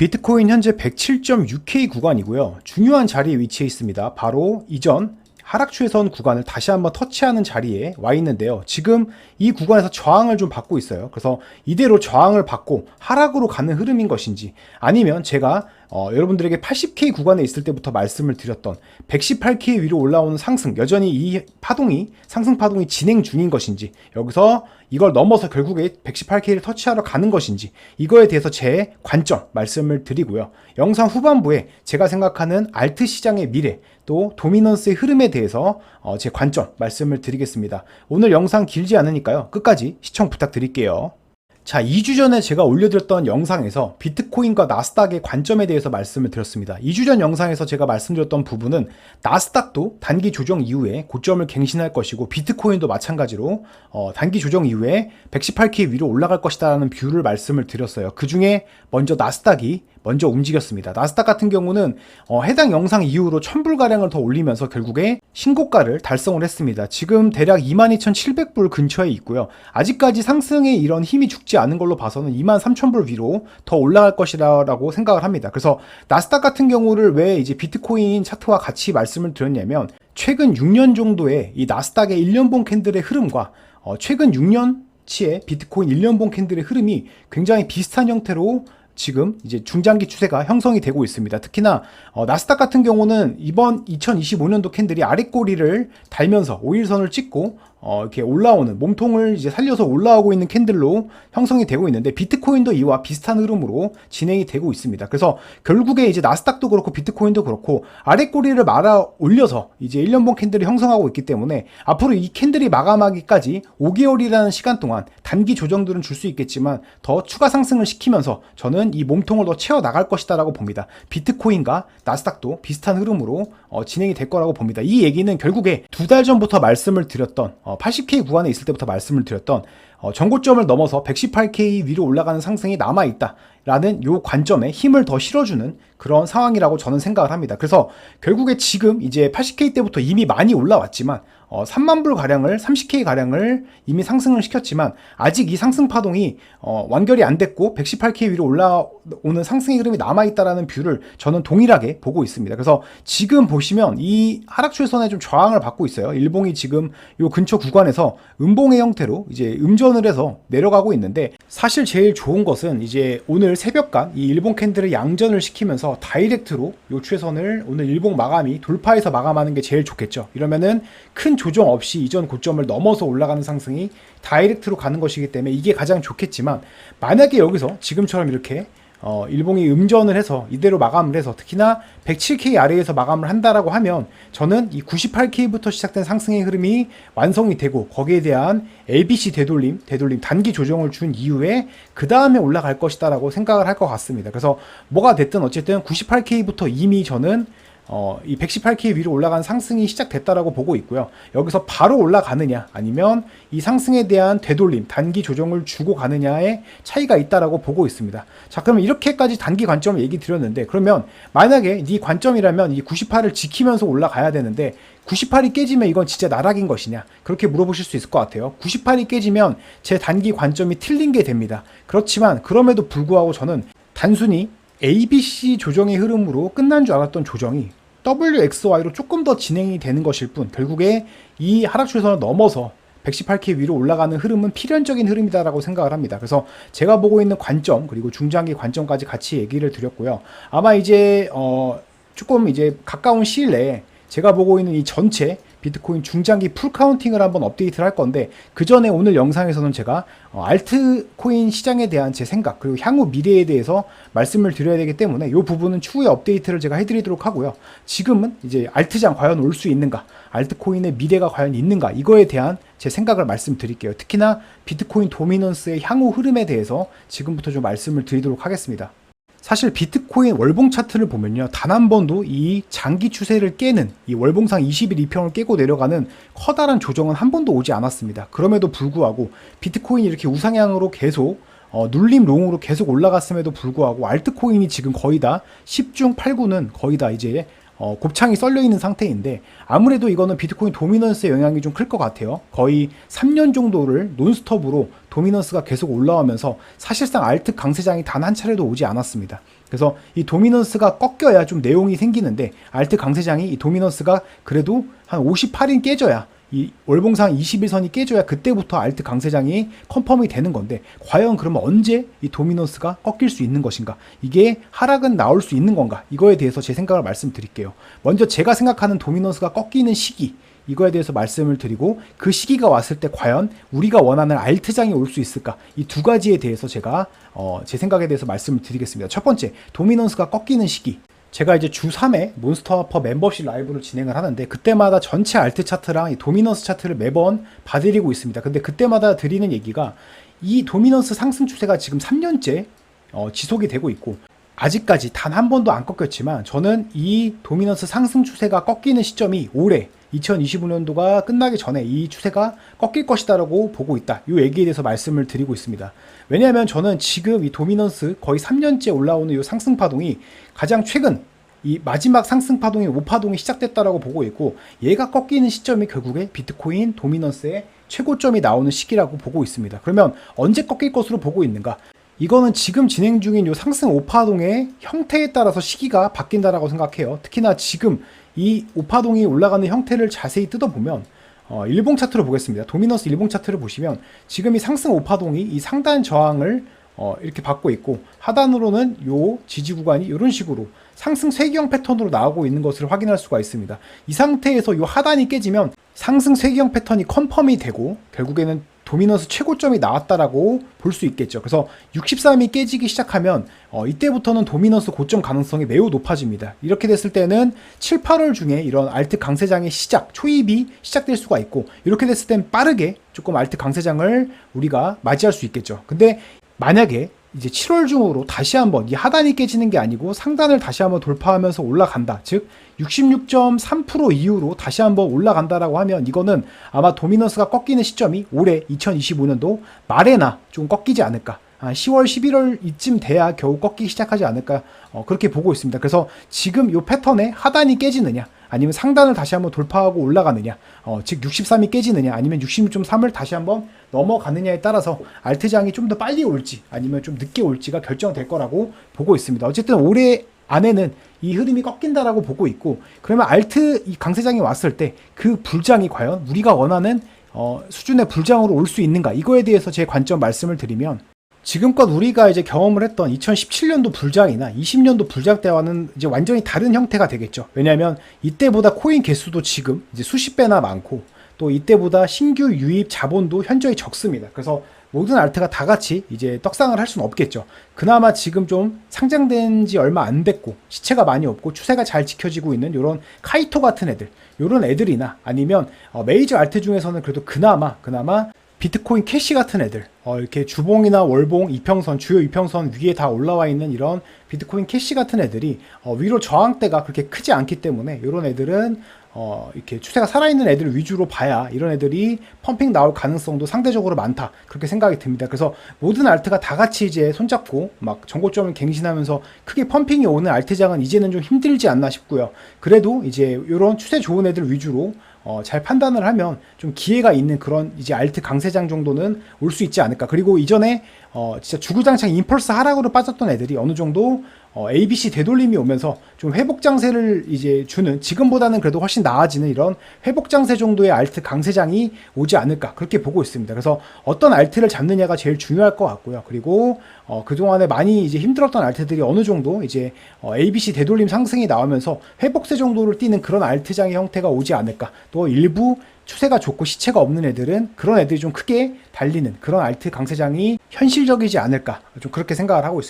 비트코인 현재 107.6K 구간이고요. 중요한 자리에 위치해 있습니다. 바로 이전 하락 추세선 구간을 다시 한번 터치하는 자리에 와 있는데요. 지금 이 구간에서 저항을 좀 받고 있어요. 그래서 이대로 저항을 받고 하락으로 가는 흐름인 것인지 아니면 제가 어, 여러분들에게 80K 구간에 있을 때부터 말씀을 드렸던 118K 위로 올라오는 상승, 여전히 이 파동이, 상승 파동이 진행 중인 것인지, 여기서 이걸 넘어서 결국에 118K를 터치하러 가는 것인지, 이거에 대해서 제 관점 말씀을 드리고요. 영상 후반부에 제가 생각하는 알트 시장의 미래, 또 도미넌스의 흐름에 대해서 어, 제 관점 말씀을 드리겠습니다. 오늘 영상 길지 않으니까요. 끝까지 시청 부탁드릴게요. 자, 2주 전에 제가 올려드렸던 영상에서 비트코인과 나스닥의 관점에 대해서 말씀을 드렸습니다. 2주 전 영상에서 제가 말씀드렸던 부분은 나스닥도 단기 조정 이후에 고점을 갱신할 것이고 비트코인도 마찬가지로 어, 단기 조정 이후에 118K 위로 올라갈 것이다라는 뷰를 말씀을 드렸어요. 그 중에 먼저 나스닥이 먼저 움직였습니다. 나스닥 같은 경우는 어, 해당 영상 이후로 1000불가량을 더 올리면서 결국에 신고가를 달성을 했습니다. 지금 대략 22,700불 근처에 있고요. 아직까지 상승에 이런 힘이 죽지 않은 걸로 봐서는 23,000불 위로 더 올라갈 것이라고 생각을 합니다. 그래서 나스닥 같은 경우를 왜 이제 비트코인 차트와 같이 말씀을 드렸냐면 최근 6년 정도의 이 나스닥의 1년봉 캔들의 흐름과 어, 최근 6년 치의 비트코인 1년봉 캔들의 흐름이 굉장히 비슷한 형태로 지금 이제 중장기 추세가 형성이 되고 있습니다. 특히나 어, 나스닥 같은 경우는 이번 2025년도 캔들이 아랫꼬리를 달면서 5일선을 찍고 어, 이렇게 올라오는 몸통을 이제 살려서 올라오고 있는 캔들로 형성이 되고 있는데 비트코인도 이와 비슷한 흐름으로 진행이 되고 있습니다. 그래서 결국에 이제 나스닥도 그렇고 비트코인도 그렇고 아랫꼬리를 말아 올려서 이제 1년봉 캔들이 형성하고 있기 때문에 앞으로 이 캔들이 마감하기까지 5개월이라는 시간 동안 단기 조정들은 줄 수 있겠지만 더 추가 상승을 시키면서 저는 이 몸통을 더 채워 나갈 것이다라고 봅니다. 비트코인과 나스닥도 비슷한 흐름으로 어, 진행이 될 거라고 봅니다. 이 얘기는 결국에 두 달 전부터 말씀을 드렸던 어, 80K 구간에 있을 때부터 말씀을 드렸던 어, 전고점을 넘어서 118K 위로 올라가는 상승이 남아 있다 라는 요 관점에 힘을 더 실어주는 그런 상황이라고 저는 생각을 합니다. 그래서 결국에 지금 이제 80K 때부터 이미 많이 올라왔지만 어, 3만 불 가량을 30K 가량을 이미 상승을 시켰지만 아직 이 상승 파동이 어, 완결이 안 됐고 118K 위로 올라오는 상승의 흐름이 남아 있다라는 뷰를 저는 동일하게 보고 있습니다. 그래서 지금 보시면 이 하락 추세선에 좀 저항을 받고 있어요. 일봉이 지금 요 근처 구간에서 음봉의 형태로 이제 음전을 해서 내려가고 있는데 사실 제일 좋은 것은 이제 오늘 새벽간 이 일본 캔들을 양전을 시키면서 다이렉트로 요 추세선을 오늘 일봉 마감이 돌파해서 마감하는 게 제일 좋겠죠. 이러면은 큰 조정 없이 이전 고점을 넘어서 올라가는 상승이 다이렉트로 가는 것이기 때문에 이게 가장 좋겠지만 만약에 여기서 지금처럼 이렇게 어, 일봉이 음전을 해서 이대로 마감을 해서 특히나 107K 아래에서 마감을 한다라고 하면 저는 이 98K부터 시작된 상승의 흐름이 완성이 되고 거기에 대한 ABC 되돌림, 되돌림 단기 조정을 준 이후에 그 다음에 올라갈 것이다라고 생각을 할 것 같습니다. 그래서 뭐가 됐든 어쨌든 98K부터 이미 저는 어, 이 118K 위로 올라간 상승이 시작됐다라고 보고 있고요. 여기서 바로 올라가느냐 아니면 이 상승에 대한 되돌림, 단기 조정을 주고 가느냐의 차이가 있다라고 보고 있습니다. 자, 그러면 이렇게까지 단기 관점을 얘기 드렸는데 그러면 만약에 네 관점이라면 이 98을 지키면서 올라가야 되는데 98이 깨지면 이건 진짜 나락인 것이냐? 그렇게 물어보실 수 있을 것 같아요. 98이 깨지면 제 단기 관점이 틀린 게 됩니다. 그렇지만 그럼에도 불구하고 저는 단순히 ABC 조정의 흐름으로 끝난 줄 알았던 조정이 WXY로 조금 더 진행이 되는 것일 뿐 결국에 이 하락 추세선을 넘어서 118K 위로 올라가는 흐름은 필연적인 흐름이다라고 생각을 합니다. 그래서 제가 보고 있는 관점 그리고 중장기 관점까지 같이 얘기를 드렸고요. 아마 이제 어 조금 이제 가까운 시일 내에 제가 보고 있는 이 전체 비트코인 중장기 풀 카운팅을 한번 업데이트를 할 건데 그 전에 오늘 영상에서는 제가 어, 알트코인 시장에 대한 제 생각 그리고 향후 미래에 대해서 말씀을 드려야 되기 때문에 이 부분은 추후에 업데이트를 제가 해드리도록 하고요. 지금은 이제 알트장 과연 올 수 있는가, 알트코인의 미래가 과연 있는가 이거에 대한 제 생각을 말씀드릴게요. 특히나 비트코인 도미넌스의 향후 흐름에 대해서 지금부터 좀 말씀을 드리도록 하겠습니다. 사실 비트코인 월봉 차트를 보면요. 단 한 번도 이 장기 추세를 깨는 이 월봉상 20일 2평을 깨고 내려가는 커다란 조정은 한 번도 오지 않았습니다. 그럼에도 불구하고 비트코인이 이렇게 우상향으로 계속 어, 눌림 롱으로 계속 올라갔음에도 불구하고 알트코인이 지금 거의 다 10중 8구는 거의 다 이제 어, 곱창이 썰려 있는 상태인데 아무래도 이거는 비트코인 도미넌스의 영향이 좀 클 것 같아요. 거의 3년 정도를 논스톱으로 도미넌스가 계속 올라오면서 사실상 알트 강세장이 단 한 차례도 오지 않았습니다. 그래서 이 도미넌스가 꺾여야 좀 내용이 생기는데 알트 강세장이 이 도미넌스가 그래도 한 58인 깨져야 이 월봉상 21선이 깨져야 그때부터 알트 강세장이 컨펌이 되는 건데 과연 그러면 언제 이 도미넌스가 꺾일 수 있는 것인가? 이게 하락은 나올 수 있는 건가? 이거에 대해서 제 생각을 말씀드릴게요. 먼저 제가 생각하는 도미넌스가 꺾이는 시기 이거에 대해서 말씀을 드리고 그 시기가 왔을 때 과연 우리가 원하는 알트장이 올 수 있을까? 이 두 가지에 대해서 제가 어, 제 생각에 대해서 말씀을 드리겠습니다. 첫 번째 도미넌스가 꺾이는 시기 제가 이제 주 3회 몬스터퍼 멤버십 라이브를 진행을 하는데 그때마다 전체 알트 차트랑 이 도미넌스 차트를 매번 봐드리고 있습니다. 근데 그때마다 드리는 얘기가 이 도미넌스 상승 추세가 지금 3년째 어, 지속이 되고 있고 아직까지 단 한 번도 안 꺾였지만 저는 이 도미넌스 상승 추세가 꺾이는 시점이 올해 2025년도가 끝나기 전에 이 추세가 꺾일 것이다라고 보고 있다. 이 얘기에 대해서 말씀을 드리고 있습니다. 왜냐하면 저는 지금 이 도미넌스 거의 3년째 올라오는 이 상승 파동이 가장 최근 이 마지막 상승 파동이 5파동이 시작됐다라고 보고 있고 얘가 꺾이는 시점이 결국에 비트코인 도미넌스의 최고점이 나오는 시기라고 보고 있습니다. 그러면 언제 꺾일 것으로 보고 있는가? 이거는 지금 진행 중인 요 상승 5파동의 형태에 따라서 시기가 바뀐다라고 생각해요. 특히나 지금 이 5파동이 올라가는 형태를 자세히 뜯어보면 어, 일봉 차트로 보겠습니다. 도미너스 일봉 차트를 보시면 지금 이 상승 5파동이 이 상단 저항을 어, 이렇게 받고 있고 하단으로는 요 지지 구간이 이런 식으로 상승 쇄기형 패턴으로 나오고 있는 것을 확인할 수가 있습니다. 이 상태에서 요 하단이 깨지면 상승 쇄기형 패턴이 컨펌이 되고 결국에는 도미넌스 최고점이 나왔다라고 볼 수 있겠죠. 그래서 63이 깨지기 시작하면 어, 이때부터는 도미넌스 고점 가능성이 매우 높아집니다. 이렇게 됐을 때는 7, 8월 중에 이런 알트 강세장의 시작, 초입이 시작될 수가 있고 이렇게 됐을 땐 빠르게 조금 알트 강세장을 우리가 맞이할 수 있겠죠. 근데 만약에 이제 7월 중으로 다시 한번 이 하단이 깨지는 게 아니고 상단을 다시 한번 돌파하면서 올라간다. 즉 66.3% 이후로 다시 한번 올라간다라고 하면 이거는 아마 도미넌스가 꺾이는 시점이 올해 2025년도 말에나 좀 꺾이지 않을까. 아, 10월, 11월 이쯤 돼야 겨우 꺾이기 시작하지 않을까 어, 그렇게 보고 있습니다. 그래서 지금 이 패턴에 하단이 깨지느냐 아니면 상단을 다시 한번 돌파하고 올라가느냐 어, 즉 63이 깨지느냐 아니면 66.3을 다시 한번 넘어가느냐에 따라서 알트장이 좀 더 빨리 올지 아니면 좀 늦게 올지가 결정될 거라고 보고 있습니다. 어쨌든 올해 안에는 이 흐름이 꺾인다라고 보고 있고 그러면 알트 이 강세장이 왔을 때 그 불장이 과연 우리가 원하는 어, 수준의 불장으로 올 수 있는가 이거에 대해서 제 관점 말씀을 드리면 지금껏 우리가 이제 경험을 했던 2017년도 불장이나 20년도 불장 때와는 이제 완전히 다른 형태가 되겠죠. 왜냐하면 이때보다 코인 개수도 지금 이제 수십 배나 많고 또 이때보다 신규 유입 자본도 현저히 적습니다. 그래서 모든 알트가 다 같이 이제 떡상을 할 수는 없겠죠. 그나마 지금 좀 상장된 지 얼마 안 됐고 시체가 많이 없고 추세가 잘 지켜지고 있는 이런 카이토 같은 애들, 이런 애들이나 아니면 어, 메이저 알트 중에서는 그래도 그나마 그나마 비트코인 캐시 같은 애들, 어, 이렇게 주봉이나 월봉, 이평선, 주요 이평선 위에 다 올라와 있는 이런 비트코인 캐시 같은 애들이 어, 위로 저항대가 그렇게 크지 않기 때문에 이런 애들은 어, 이렇게 추세가 살아있는 애들 위주로 봐야 이런 애들이 펌핑 나올 가능성도 상대적으로 많다. 그렇게 생각이 듭니다. 그래서 모든 알트가 다 같이 이제 손잡고 막 정고점을 갱신하면서 크게 펌핑이 오는 알트장은 이제는 좀 힘들지 않나 싶고요. 그래도 이제 이런 추세 좋은 애들 위주로 어, 잘 판단을 하면 좀 기회가 있는 그런 이제 알트 강세장 정도는 올 수 있지 않을까. 그리고 이전에 어, 진짜 주구장창 임펄스 하락으로 빠졌던 애들이 어느 정도 어, ABC 되돌림이 오면서 좀 회복 장세를 이제 주는 지금보다는 그래도 훨씬 나아지는 이런 회복 장세 정도의 알트 강세장이 오지 않을까 그렇게 보고 있습니다. 그래서 어떤 알트를 잡느냐가 제일 중요할 것 같고요. 그리고 어, 그동안에 많이 이제 힘들었던 알트들이 어느 정도 이제 어, ABC 되돌림 상승이 나오면서 회복세 정도를 띄는 그런 알트장의 형태가 오지 않을까. 또 일부 추세가 좋고 시체가 없는 애들은 그런 애들이 좀 크게 달리는 그런 알트 강세장이 현실적이지 않을까 좀 그렇게 생각을 하고 있습니다.